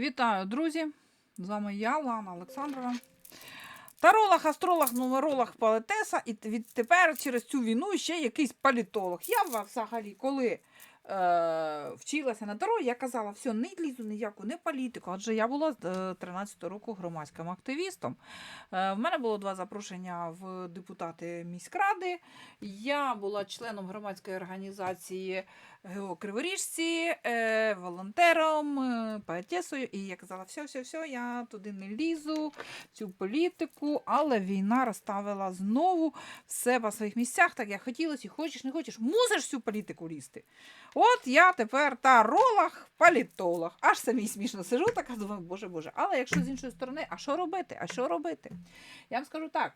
Вітаю, друзі! З вами я, Лана Олександрова. Таролог, астролог, нумеролог, палетеса, і відтепер через цю війну ще якийсь політолог. Я взагалі, коли вчилася на таро, я казала, все, не лізу ніяку, не політику, адже я була з 13 року громадським активістом. Е, в мене було два запрошення в депутати міськради. Я була членом громадської організації ГО Криворіжці, е, волонтером, е, поетесою. І я казала, все, все, все, я туди не лізу, цю політику, але війна розставила знову все по своїх місцях, так як хотілося, і хочеш, не хочеш, мусиш в цю політику лізти. От я тепер таролог, політолог. Аж самі смішно сижу, така думаю, боже Боже. Але якщо з іншої сторони, а що робити? А що робити? Я вам скажу так.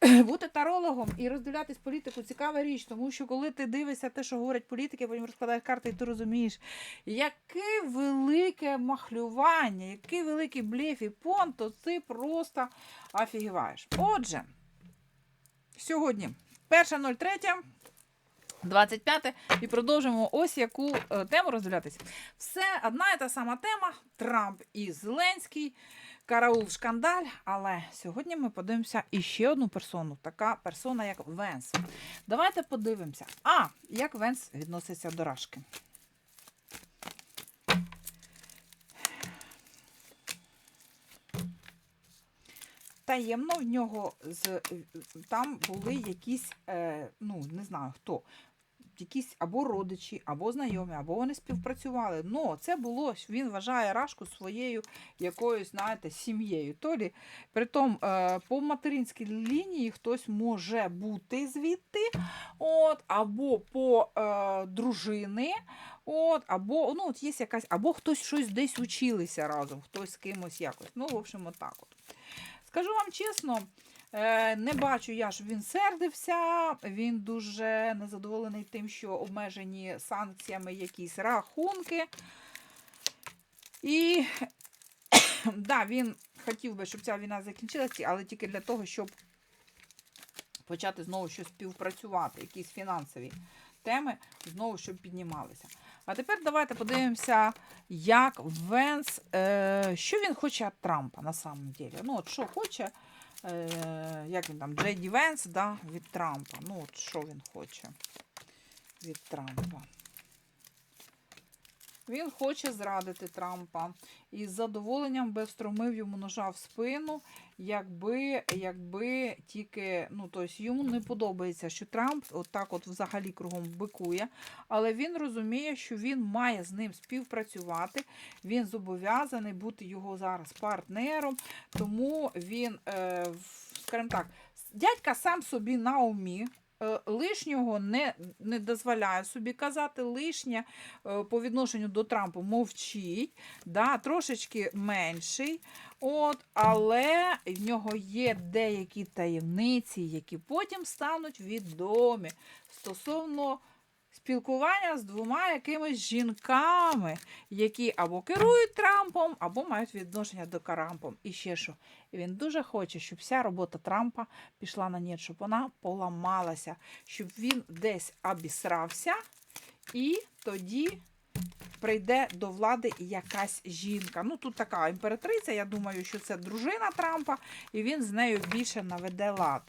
Бути тарологом і роздивлятись політику цікава річ, тому що коли ти дивишся те, що говорять політики, потім розкладаєш карти, і ти розумієш, яке велике махлювання, який великий блеф і понт, то ти просто офігіваєш. Отже, сьогодні 1.03. 25 і продовжимо ось яку е, тему роздивлятися. Все одна і та сама тема: Трамп і Зеленський, караул шкандаль. Але сьогодні ми подивимося іще одну персону, така персона, як Венс. Давайте подивимося. А, як Венс відноситься до Рашки. Таємно в нього з там були якісь, е, ну не знаю хто, якісь або родичі, або знайомі, або вони співпрацювали. Ну, це було, він вважає Рашку своєю якоюсь, знаєте, сім'єю. Толі, притом е, по материнській лінії хтось може бути звідти, от, або по е, дружини. От, або ну, от є якась, або хтось щось десь училися разом, хтось з кимось якось. Ну, в общем, отак от. Скажу вам чесно, не бачу я, щоб він сердився. Він дуже незадоволений тим, що обмежені санкціями якісь рахунки. І да, він хотів би, щоб ця війна закінчилася, але тільки для того, щоб почати знову щось співпрацювати, якісь фінансові теми знову щоб піднімалися. А тепер давайте подивимося, як Венс, е, що він хоче від Трампа на самом деле. Ну, от що хоче, е, як він там, Джей Венс, да, від Трампа. Ну, от що він хоче від Трампа. Він хоче зрадити Трампа. І з задоволенням би встромив йому ножа в спину, якби якби тільки ну, тобто йому не подобається, що Трамп отак от взагалі кругом бикує, але він розуміє, що він має з ним співпрацювати, він зобов'язаний бути його зараз партнером, тому він, е, скажімо так, дядька сам собі на умі. Е, лишнього не не дозволяє собі казати, лишнє е, по відношенню до Трампа мовчить, да, трошечки менший. От, Але в нього є деякі таємниці, які потім стануть відомі стосовно спілкування з двома якимись жінками, які або керують Трампом, або мають відношення до Карампом. І ще що. Він дуже хоче, щоб вся робота Трампа пішла на ні, щоб вона поламалася, щоб він десь обісрався, і тоді. Прийде до влади якась жінка. Ну, тут така імператриця, я думаю, що це дружина Трампа, і він з нею більше наведе лад.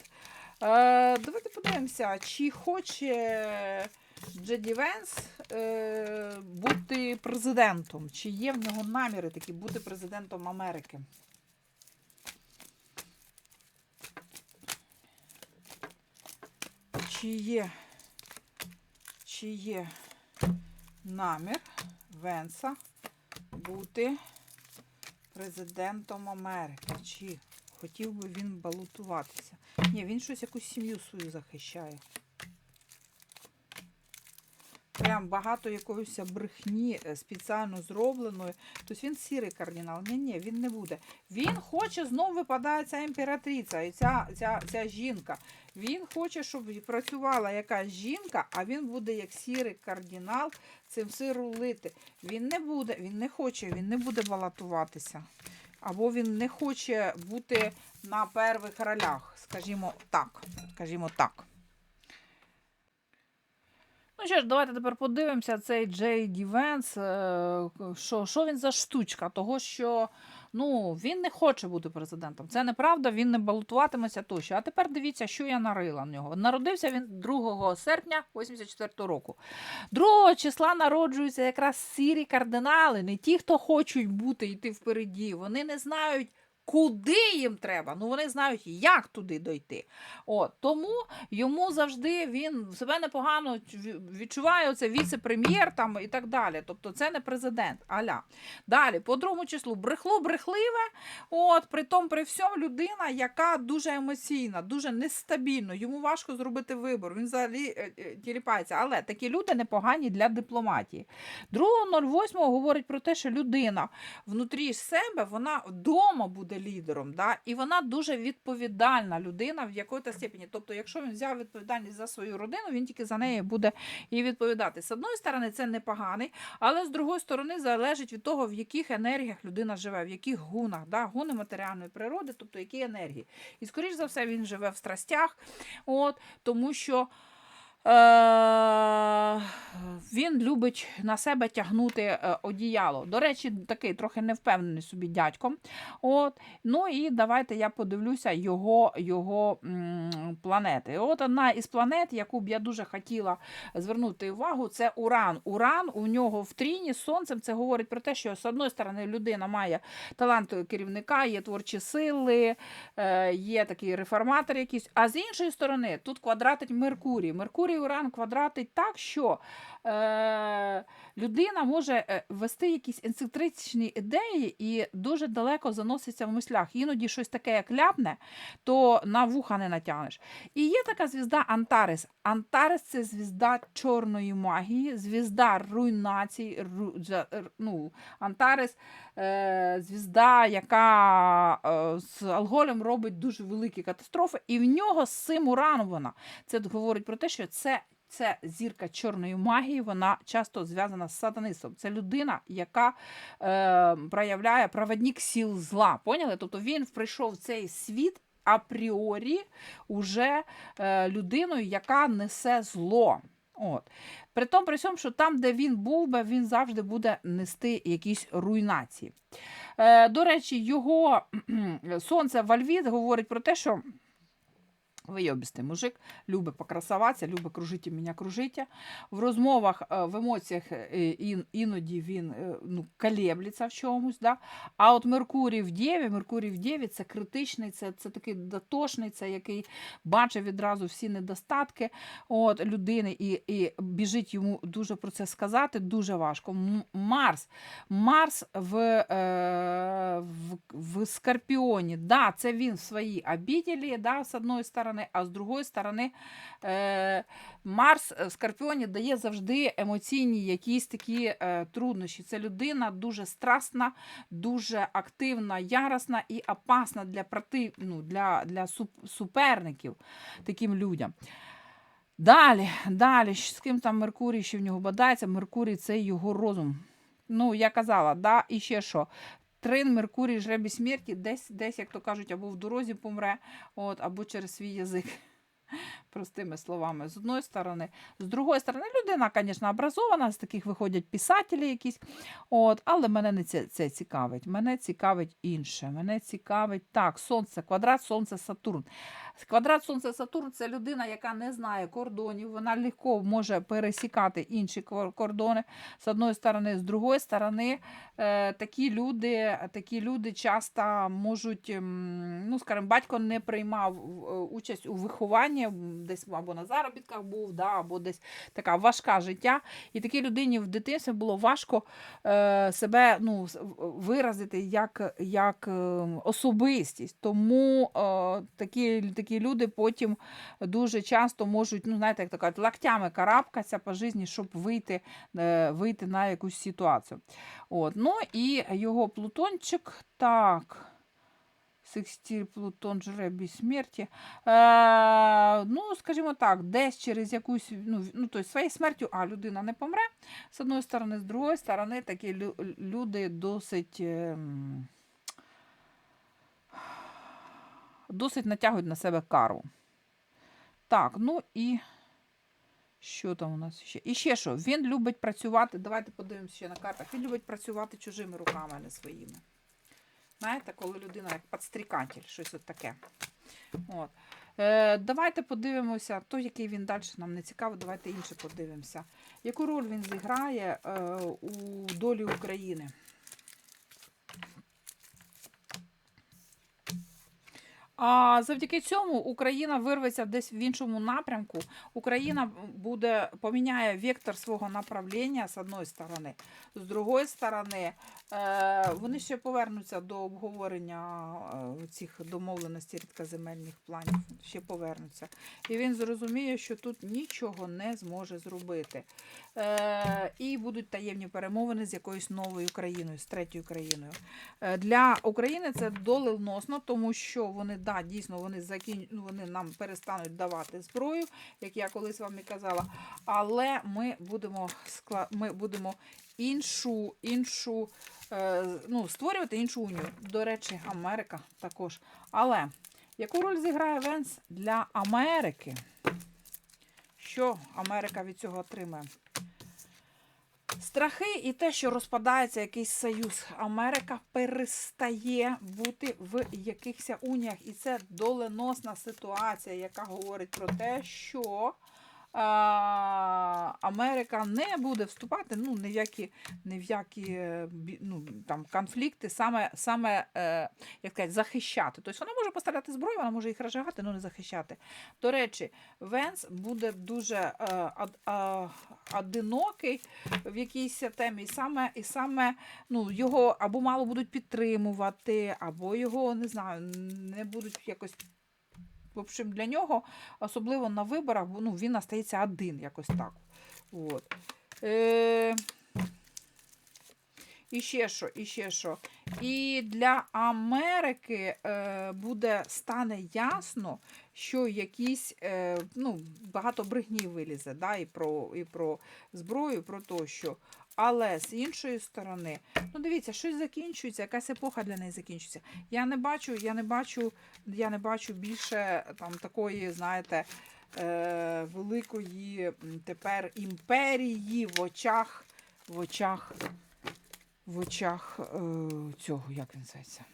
Е, Давайте подивимося, чи хоче Джеді Венс е, бути президентом, чи є в нього наміри такі бути президентом Америки. Чи є, чи є намір Венса бути президентом Америки? Чи хотів би він балотуватися? Ні, він щось якусь сім'ю свою захищає. Прям багато якоїсь брехні е, спеціально зробленої. Тобто він сірий кардинал. Ні, ні, він не буде. Він хоче, знову випадає ця імператриця і ця, ця, ця жінка. Він хоче, щоб працювала якась жінка, а він буде як сірий кардинал цим все рулити. Він не буде, він не хоче, він не буде балотуватися. Або він не хоче бути на первих ролях. Скажімо так. Скажімо так. Ну що ж, давайте тепер подивимося цей Джей Ді Венс. е, Що, що він за штучка? Того, що ну, він не хоче бути президентом. Це неправда, він не балотуватиметься тощо. А тепер дивіться, що я нарила в нього. Народився він 2 серпня 84 року. 2 числа народжуються якраз сірі кардинали, не ті, хто хочуть бути йти впереді. Вони не знають. Куди їм треба? Ну вони знають, як туди дойти. От тому йому завжди він себе непогано чу- відчуває оце віце-прем'єр там і так далі. Тобто це не президент. Аля. Далі, по другому числу, брехло брехливе. От при тому, при всьому людина, яка дуже емоційна, дуже нестабільна. Йому важко зробити вибор. Він взагалі е, е, тіліпається. Але такі люди непогані для дипломатії. 2.08 говорить про те, що людина внутрі себе, вона вдома буде лідером, да? і вона дуже відповідальна людина в якої-то степені. Тобто, якщо він взяв відповідальність за свою родину, він тільки за неї буде і відповідати. З одної сторони, це непоганий, але з другої сторони залежить від того, в яких енергіях людина живе, в яких гунах, да? гуни матеріальної природи, тобто які енергії. І, скоріш за все, він живе в страстях, от, тому що. Е, він любить на себе тягнути е, одіяло. До речі, такий трохи невпевнений собі дядьком. От. Ну і давайте я подивлюся його, його планети. От одна із планет, яку б я дуже хотіла звернути увагу, це Уран. Уран у нього в тріні з сонцем. Це говорить про те, що з одної сторони людина має талант керівника, є творчі сили, е, є такий реформатор якийсь. А з іншої сторони, тут квадратить Меркурій. Меркурій Уран квадратить так, що е, людина може е, вести якісь енцитричні ідеї і дуже далеко заноситься в мислях. Іноді щось таке, як ляпне, то на вуха не натягнеш. І є така звізда Антарес. Антарес це звізда чорної магії, звізда руйнацій. Ру, ну, Антарес е, звізда, яка е, з алкоголем робить дуже великі катастрофи, і в нього вона. Це говорить про те, що це. Це зірка чорної магії, вона часто зв'язана з сатанистом. Це людина, яка е, проявляє проводник сіл зла. Поняли? Тобто він прийшов в цей світ апріорі уже е, людиною, яка несе зло. От. При тому, при цьому, що там, де він був би, він завжди буде нести якісь руйнації. Е, до речі, його сонце Вальвіт говорить про те, що вийобістий мужик, любить покрасуватися, любить кружити мене кружити. В розмовах, е, в емоціях іноді він е, ну, колеблеться в чомусь. Да? А от Меркурій в Дєві, Меркурій в Дєві це критичний, це, це такий дотошний, це який бачить відразу всі недостатки от, людини і, і біжить йому дуже про це сказати, дуже важко. Марс. Марс в, е, в, в Скорпіоні. Да, це він в своїй обітелі, да, з одної сторони, а з другої сторони, е, Марс в Скорпіоні дає завжди емоційні якісь такі е, труднощі. Це людина дуже страстна, дуже активна, яросна і опасна для проти, ну, для, для суп- суперників таким людям. Далі, далі, з ким там Меркурій ще в нього бодається? Меркурій це його розум. Ну, я казала, да, і ще що. Трин Меркурій жребі смерті, десь, десь, як то кажуть, або в дорозі помре, от, або через свій язик. Простими словами, з одної сторони. З другої сторони, людина, звісно, образована, з таких виходять писателі якісь. От, але мене не це, це цікавить. Мене цікавить інше. Мене цікавить так, сонце, квадрат, сонце, Сатурн. Квадрат Сонце Сатурн це людина, яка не знає кордонів, вона легко може пересікати інші кор- кордони з одної сторони, з другої сторони, е, такі люди, такі люди часто можуть, ну скажімо, батько не приймав е, участь у вихованні, десь або на заробітках був, да, або десь така важка життя. І такій людині в дитинстві було важко е, себе ну, виразити як, як е, особистість. Тому е, такі, такі люди потім дуже часто можуть, ну, знаєте, як то кажуть, локтями карабкатися по житті, щоб вийти, е, вийти на якусь ситуацію. От. Ну і його Плутончик, так. Секстиль Плутон жребій смерті. Е, ну, скажімо так, десь через якусь, ну, ну тобто своєю смертю, а людина не помре. З одної сторони, з другої сторони, такі лю- люди досить. ем, досить натягують на себе кару. Так, ну і Що там у нас ще? І ще що? Він любить працювати. Давайте подивимося ще на картах. Він любить працювати чужими руками, а не своїми. Знаєте, коли людина як підстрікатель, щось от таке. От. Е, давайте подивимося, той, який він далі нам не цікавий, давайте інше подивимося. Яку роль він зіграє е, у долі України? А завдяки цьому Україна вирветься десь в іншому напрямку. Україна буде поміняє вектор свого направлення з одної сторони, з другої сторони, е, вони ще повернуться до обговорення е, цих домовленостей рідкоземельних планів. Ще повернуться. І він зрозуміє, що тут нічого не зможе зробити. Е, і будуть таємні перемовини з якоюсь новою країною, з третьою країною. Для України це доленосно, тому що вони да, дійсно вони закін... ну, вони нам перестануть давати зброю, як я колись вам і казала. Але ми будемо скла... ми будемо іншу, іншу е, ну, створювати іншу унію. До речі, Америка також. Але яку роль зіграє Венс для Америки? Що Америка від цього отримає? Страхи і те, що розпадається якийсь союз. Америка перестає бути в якихось уніях. І це доленосна ситуація, яка говорить про те, що Америка не буде вступати ну, ні в які, ні в які е, ну, там, конфлікти, саме, саме е, як сказати, захищати. Тобто вона може поставляти зброю, вона може їх розжигати, але не захищати. До речі, Венс буде дуже е, одинокий в якійсь темі, саме, і саме ну, його або мало будуть підтримувати, або його не знаю, не будуть якось. В общем, для нього, особливо на виборах, ну, він остається один, якось так. От. Е, і ще що, і ще що. І для Америки е, буде стане ясно, що якісь е, ну, багато брехні вилізе, да, і про, і про зброю, і про тощо. Але з іншої сторони, ну дивіться, щось закінчується, якась епоха для неї закінчується. Я не бачу, я не бачу, я не бачу більше там такої, знаєте, е, великої тепер імперії в очах, в очах, в очах е, цього, як він зветься?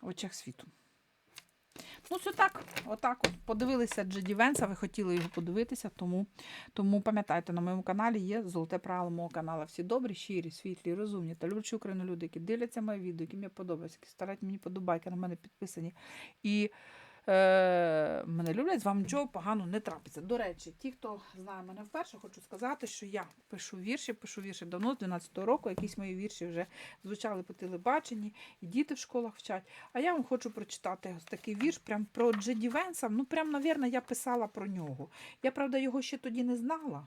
В очах світу. Ну, все так, отак от. Подивилися Джеді Венса, ви хотіли його подивитися, тому, тому пам'ятайте, на моєму каналі є золоте правило мого каналу. Всі добрі, щирі, світлі, розумні та люблячі Україну люди, які дивляться моє відео, які мені подобаються, які старають мені подобайки, на мене підписані. І е, мене люблять, з вами нічого поганого не трапиться. До речі, ті, хто знає мене вперше, хочу сказати, що я пишу вірші, пишу вірші давно, з 12-го року. Якісь мої вірші вже звучали по телебаченні, і діти в школах вчать. А я вам хочу прочитати ось такий вірш прям про Джеді Венса. Ну, прям, навірно, я писала про нього. Я, правда, його ще тоді не знала,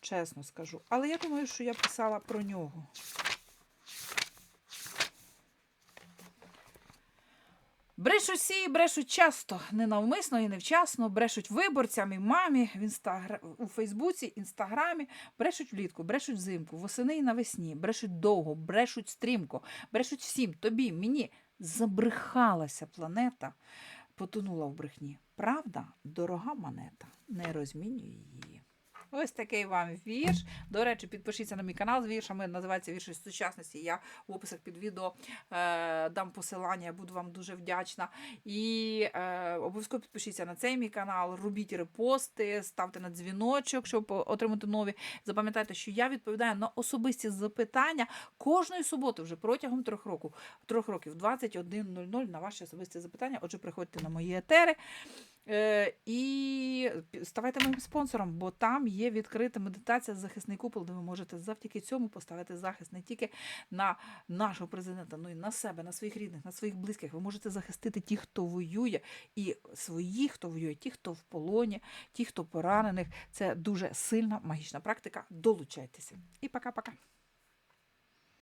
чесно скажу. Але я думаю, що я писала про нього. Брешуть всі, брешуть часто, ненавмисно і невчасно, брешуть виборцям і мамі в інстагра... у Фейсбуці, Інстаграмі, брешуть влітку, брешуть взимку, восени і навесні, брешуть довго, брешуть стрімко, брешуть всім, тобі, мені. Забрехалася планета, потонула в брехні. Правда, дорога монета, не розмінюй її. Ось такий вам вірш. До речі, підпишіться на мій канал з віршами. Називається вірші сучасності. Я в описах під відео е, дам посилання, я буду вам дуже вдячна. І е, обов'язково підпишіться на цей мій канал, робіть репости, ставте на дзвіночок, щоб отримати нові. Запам'ятайте, що я відповідаю на особисті запитання кожної суботи вже протягом трьох років. Трьох років 21.00 на ваші особисті запитання. Отже, приходьте на мої етери. Е, і ставайте моїм спонсором, бо там є відкрита медитація захисний купол, де ви можете завдяки цьому поставити захист не тільки на нашого президента, але й на себе, на своїх рідних, на своїх близьких. Ви можете захистити ті, хто воює, і своїх, хто воює, ті, хто в полоні, ті, хто поранених. Це дуже сильна магічна практика. Долучайтеся. І пока-пока.